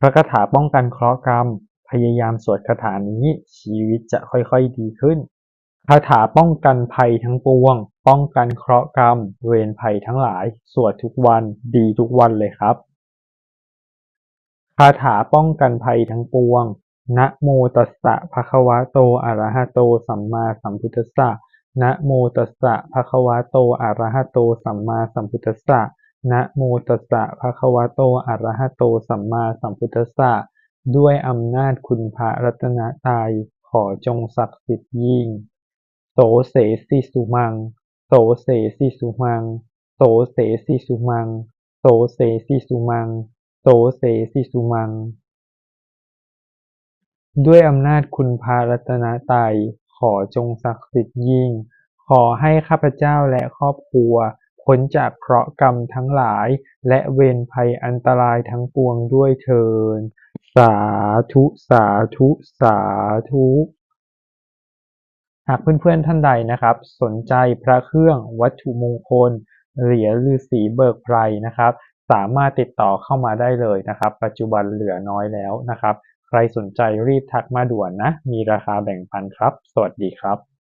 พระคาถาป้องกันเคราะห์กรรม พยายามสวดคาถานี้ ชีวิตจะค่อยๆดีขึ้น คาถาป้องกันภัยทั้งปวง ป้องกันเคราะห์กรรม เวรภัยทั้งหลาย สวดทุกวันดีทุกวันเลยครับ คาถาป้องกันภัยทั้งปวง นะโมตัสสะภะคะวะโตอะระหะโต สัมมาสัมพุทธัสสะนะโมตัสสะภะคะวะโตอะระหะโต สัมมาสัมพุทธัสสะ นะโมตัสสะภะคะวะโตอะระหะโตสัมมาสัมพุทธัสสะด้วยอำนาจคุณพระรัตนตรัยขอจงศักดิ์สิทธิ์ยิ่ง โสเสสิสุมัง โสเสสิสุมัง โสเสสิสุมัง โสเสสิสุมัง โสเสสิสุมัง ด้วยอำนาจคุณพระรัตนตรัยขอจงศักดิ์สิทธิ์ยิ่ง ขอให้ข้าพเจ้าและครอบครัว พ้นจากเคราะห์กรรมทั้งหลาย และเวรภัยอันตรายทั้งปวงด้วยเทอญสาธุสาธุสาธุหากเพื่อนๆท่านใดนะครับ สนใจพระเครื่องวัตถุมงคล เหรียญฤาษีเบิกไพรนะครับ สามารถติดต่อเข้ามาได้เลยนะครับ ปัจจุบันเหลือน้อยแล้วนะครับ ใครสนใจรีบทักมาด่วนนะ มีราคาแบ่งปันครับ สวัสดีครับ